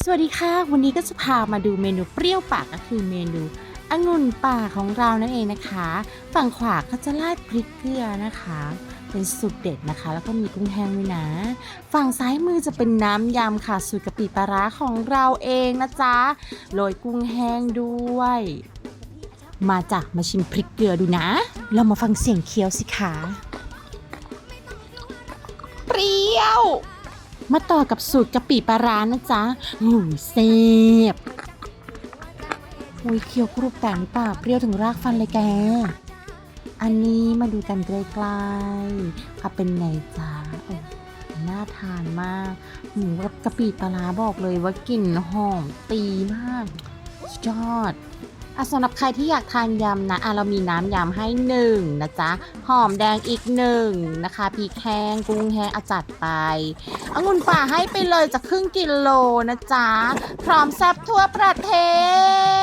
สวัสดีค่ะ วันนี้ก็จะพามาดูเมนูเปรี้ยวปากก็คือเมนูองุ่นป่าของเรานั่นเองนะคะ ฝั่งขวาก็จะราดพริกเกลือนะคะ เป็นสูตรเด็ดนะคะ แล้วก็มีกุ้งแห้งด้วยนะ ฝั่งซ้ายมือจะเป็นน้ำยำค่ะสูตรกะปิปลาร้าของเราเองนะจ๊ะโรยกุ้งแห้งด้วย มาจ้ะมาชิมพริกเกลือดูนะ เรามาฟังเสียงเคี้ยวสิคะเปรี้ยว มาต่อกับสูตรกะปิปลาร้านะจ๊ะหูยเซบอุ้ยเคี้ยวกรุบแต่หรือเปล่าเปรี้ยวถึงรากฟันเลยแก อันนี้มาดูกันใกล้ๆค่ะเป็นไงจ๊ะโอ้น่าทานมากหมูกับกะปิปลาร้าบอกเลยว่ากลิ่นหอมตีมากยอด อะสำหรับใครที่อยากทานยำนะอะเรามีน้ำยำให้หนึ่งนะจ๊ะ หอมแดงอีกหนึ่งนะคะพริกแห้งกุ้งแห้งอาจัดไปองุ่นป่าให้ไปเลยจากครึ่งกิโลนะจ๊ะ พร้อมแซ่บทั่วประเทศ